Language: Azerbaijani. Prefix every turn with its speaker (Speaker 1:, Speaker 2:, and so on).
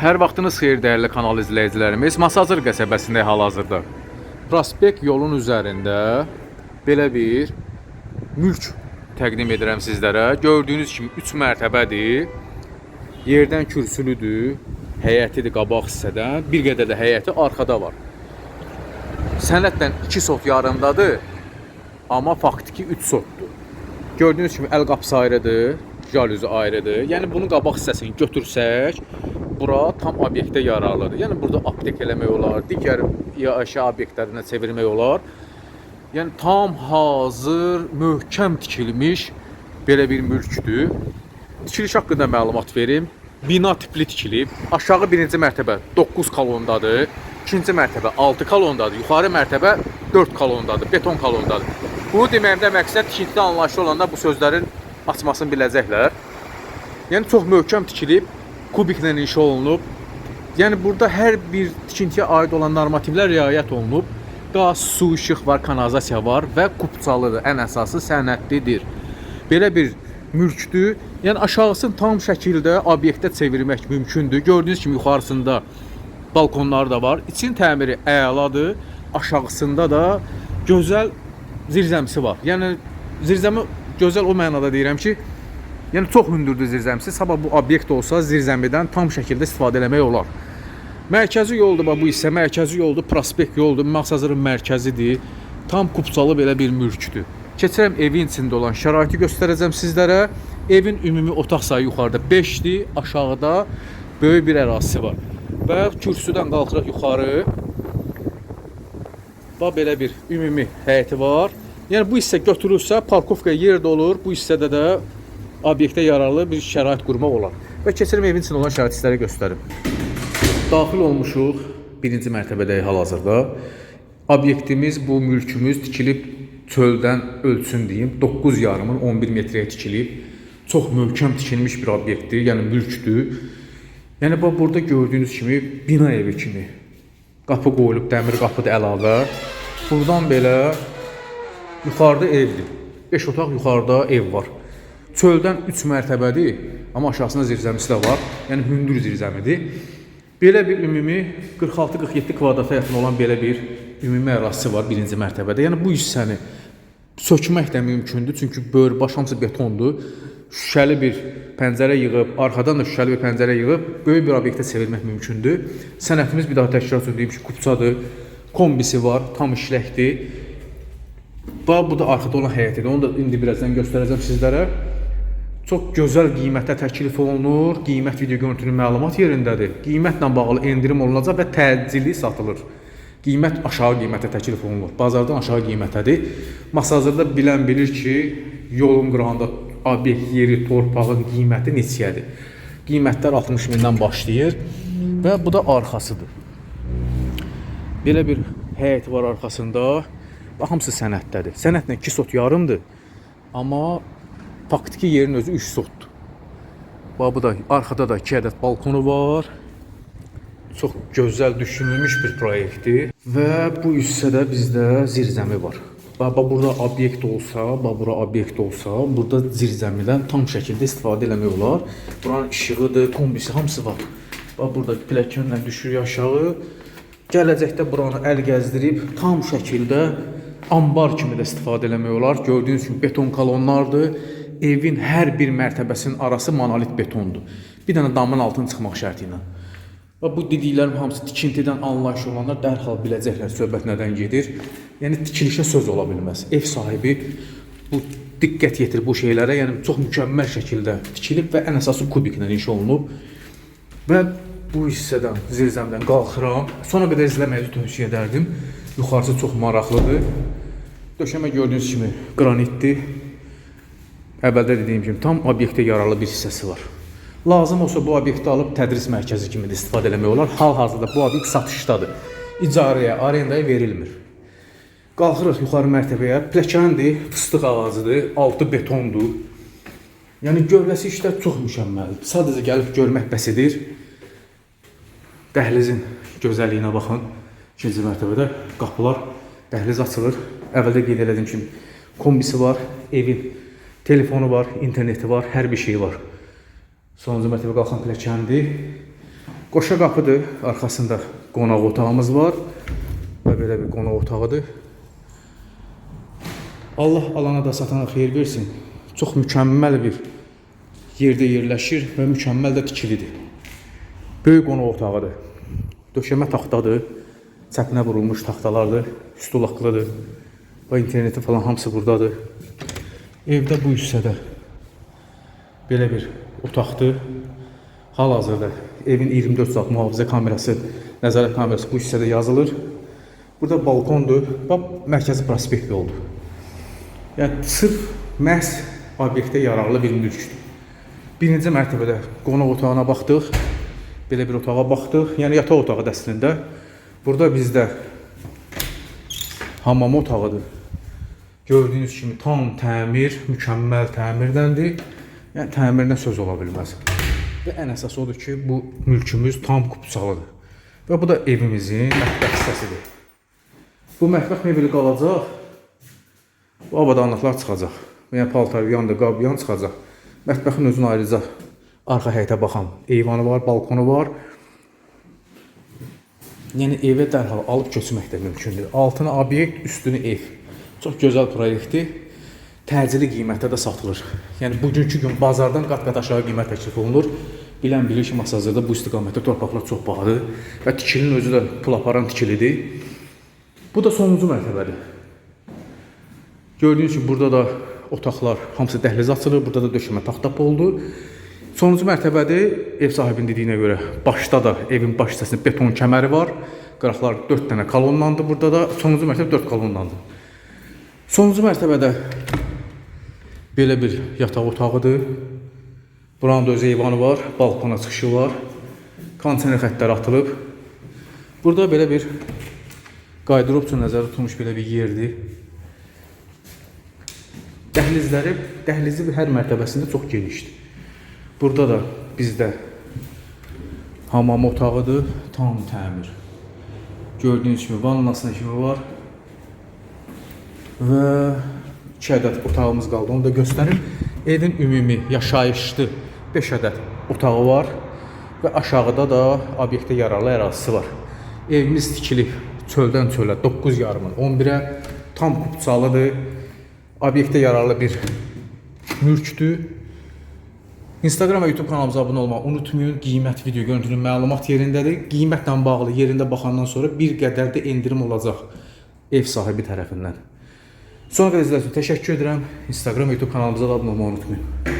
Speaker 1: Hər vaxtınız xeyir dəyərli kanal izləyicilərimiz. Masazır qəsəbəsində hal-hazırda. Prospekt yolun üzərində belə bir mülk təqdim edirəm sizlərə. Gördüyünüz kimi 3 mərtəbədir. Yerdən kürsülüdür. Həyətidir qabaq hissədən. Bir qədər də həyəti arxada var. Sənədlə 2 sot yarımdadır. Amma faktiki 3 sotdur. Gördüyünüz kimi əl qapısı ayrıdır, jalüzü ayrıdır. Yəni bunun qabaq hissəsini götürsək, bura tam obyektə yararlıdır. Yəni burada aptek eləmək olar, digər yaşa obyektlərinə çevirmək olar. Yəni tam hazır, möhkəm tikilmiş belə bir mülkdür. Tikiliş haqqında məlumat verim. Bina tipli tikilib. Aşağı birinci mərtəbə 9 kolondadır. İkinci mərtəbə 6 kolondadır. Yuxarı mərtəbə 4 kolondadır. Beton kolondadır. Bu deməyimdə məqsəd tikintidə anlayışlı olanda bu sözlərin açmasını biləcəklər. Yəni çox möhkəm tikilib, kubiklə inşa olunub. Yəni burada hər bir tikintiyə aid olan normativlər riayət olunub. Qaz, su, işıq var, kanalizasiya var və kupçalıdır. Ən əsası sənədlidir. Belə bir mülkdür. Yəni aşağısını tam şəkildə obyektə çevirmək mümkündür. Gördüyünüz kimi yuxarısında balkonları da var. İçin təmiri əladır. Aşağısında da gözəl zirzəmisi var. Yəni zirzəmi gözəl o mənada deyirəm ki, yəni çox hündürdür zirzəmisi. Sabah bu obyekt olsa zirzəmidən tam şəkildə istifadə etmək olar. Mərkəzi yoldur bax bu hissə, mərkəzi yoldur, prospekt yoldur, Mağazazırın mərkəzidir. Tam kupçalı belə bir mülkdür. Keçirəm evin içində olan şəraiti göstərəcəm sizlərə. Evin ümumi otaq sayı yuxarıda 5-dir, aşağıda böyük bir ərazisi var. Və kürsüdən qalxırıq yuxarı. Bax belə bir ümumi həyəti var. Yəni bu hissə götürülsə parkovkaya yer də olur. Bu hissədə də obyektə yararlı bir şərait qurmaq olar. Və keçirim evin içində olan şəraitləri göstərim. Daxil olmuşuq birinci mərtəbədəyik hal-hazırda. Obyektimiz bu mülkümüz tikilib çöldən ölçün deyim 9 yarımın 11 metrəyə tikilib. Çox möhkəm tikilmiş bir obyektdir, yəni mülkdür. Yəni bax burada gördüyünüz kimi bina evi kimi qapı qoyulub, dəmir qapıdır əlavə. Buradan belə yuxarıda evdir. 5 otaq yuxarıda ev var. Çöldən 3 mərtəbədir, amma aşağısında zirzəmisi də var. Yəni hündür zirzəmidir. Belə bir ümumi 46-47 kvadrata yaxın olan belə bir ümumi ərazisi var birinci mərtəbədə. Yəni bu hissəni sökmək də mümkündür, çünki böyür baş hamısı betondur. Şüşəli bir pəncərə yığıb, arxadan da şüşəli bir pəncərə yığıb böyük bir obyektə çevirmək mümkündür. Sənətimiz bir daha təkrar söyləyim ki, kupçadır. Kombisi var, tam işləkdir. Bax bu da arxada olan həyətidir. Onu da indi birazdan göstərəcəm sizlərə. Çox gözəl qiymətə təklif olunur. Qiymət video görüntünün məlumat yerindədir. Qiymətlə bağlı endirim olunacaq və təcili satılır. Qiymət aşağı qiymətə təklif olunur. Bazardan aşağı qiymətədir. Masazırda bilən bilir ki, yolun qırağında obyekt yeri, torpağın qiyməti neçəyədir? Qiymətlər 60 mindən başlayır və bu da arxasıdır. Belə bir həyət var arxasında. Hamısı sənəddədir. Sənədlə 2 sot yarımdır. Amma faktiki yerin özü 3 sotdur. Bax bu da arxada da 2 ədəd balkonu var. Çox gözəl düşünülmüş bir proyektdir və bu hissədə bizdə zirzəmi var. Bax burada obyekt olsa, bax bura obyekt olsa, burada zirzəmidən tam şəkildə istifadə eləmək olar. Buranın işığıdır, kombisi hamısı var. Bax burada pilləkənlə düşürük aşağı. Gələcəkdə buranı əl gəzdirib tam şəkildə ambar kimi də istifadə eləmək olar. Gördüyünüz kimi beton kolonlardır. Evin hər bir mərtəbəsinin arası monolit betondur. Bir dənə damın altına çıxmaq şərti ilə. Və bu dediklərim hamısı tikintidən anlayışlı olanlar dərhal biləcəklər söhbət nədən gedir. Yəni tikilişə söz ola bilməz. Ev sahibi bu diqqət yetir bu şeylərə, yəni çox mükəmməl şəkildə tikilib və ən əsası kubiklə inşa olunub. Və bu hissədən, zirzəmdən qalxıram. Sona qədər izləməyi tövsiyə edərdim. Yuxarısı çox maraqlıdır. Döşəmə gördüyünüz kimi qranitdir. Əvvəldə dediyim kimi tam obyektə yararlı bir hissəsi var. Lazım olsa bu obyekti alıb tədris mərkəzi kimi də istifadə etmək olar. Hal-hazırda bu obyekt satışdadır. İcarəyə, arendaya verilmir. Qalxırıq yuxarı mərtəbəyə. Pilləkəndir, fıstıq ağacıdır, altı betondur. Yəni görüləsi işlər çox mükəmməldir. Sadəcə gəlib görmək bəs edir. Dəhlizin gözəlliyinə baxın. İkinci mərtəbədə qapılar, dəhliz açılır. Əvvəldə qeyd elədim ki, kombisi var, evin telefonu var, interneti var, hər bir şey var. Sonuncu mərtəbə qalxan pilləkəndir. Qoşa qapıdır. Arxasında qonaq otağımız var. Və belə bir qonaq otağıdır. Allah alana da satana xeyir versin. Çox mükəmməl bir yerdə yerləşir və mükəmməl də tikilidir. Böyük qonaq otağıdır. Döşəmə taxtadır. Çəpinə vurulmuş taxtalardır. Stulaqlıdır. Və interneti falan hamısı buradadır. Evdə bu hissədə belə bir otaqdır. Hal-hazırda evin 24 saat mühafizə kamerası, nəzarət kamerası bu hissədə yazılır. Burada balkondur. Bax mərkəzi prospekt yoldur. Yəni sırf məhz obyektə yararlı bir mülkdür. Birinci mərtəbədə qonaq otağına baxdıq. Belə bir otağa baxdıq. Yəni yataq otağı da əslində. Burada bizdə hamam otağıdır. Gördüyünüz kimi tam təmir, mükəmməl təmirdəndir. Yəni təmirinə söz ola bilməz. Və ən əsas odur ki, bu mülkümüz tam kupçalıdır. Və bu da evimizin mətbəx hissəsidir. Bu mətbəx mebeli qalacaq. Bu avadanlıqlar çıxacaq. Yəni paltar yan da qab yan çıxacaq. Mətbəxin özünə ayrıca arxa həyətə baxan eyvanı var, balkonu var. Yəni evə dərhal alıb köçmək də mümkündür. Altına obyekt, üstünü ev. Çox gözəl proyektdir. Təcili qiymətdə də satılır. Yəni bugünkü gün bazardan qat-qat aşağı qiymət təklif olunur. Bilən bilir ki, masazırda bu istiqamətdə torpaqlar çox bahadır və tikilinin özü də pul aparan tikilidir. Bu da sonuncu mərtəbədir. Gördüyünüz kimi burada da otaqlar hamısı dəhliz açılır. Burada da döşəmə taxta poldur. Sonuncu mərtəbədir. Ev sahibinin dediyinə görə başda da evin baş hissəsində beton kəməri var. Qıraqlar 4 dənə kolonlandı. Burada da sonuncu mərtəbə 4 kolonlandı. Sonuncu mərtəbədə belə bir yataq otağıdır. Buranın da öz eyvanı var, balkona çıxışı var. Kondisioner xəttləri atılıb. Burada belə bir qaydırop üçün nəzərdə tutulmuş belə bir yerdir. Dəhlizləri, dəhlizi hər mərtəbəsində çox genişdir. Burada da bizdə hamam otağıdır, tam təmir. Gördüyünüz kimi vannasına kimi var. Və 2 ədəd otağımız qaldı. Onu da göstərim. Evin ümumi yaşayışlı 5 ədəd otağı var və aşağıda da obyektə yararlı ərazisi var. Evimiz tikilib çöldən çölə 9 yarımın 11-ə tam kupçalıdır. Obyektə yararlı bir mülkdür. Instagram və YouTube kanalımıza abunə olmağı unutmayın. Qiymət video görüntünün məlumat yerindədir. Qiymətlə bağlı yerində baxandan sonra bir qədər də endirim olacaq ev sahibi tərəfindən. Son qədər izlədiyiniz üçün təşəkkür edirəm. Instagram YouTube kanalımıza da abunə olmağı unutmayın.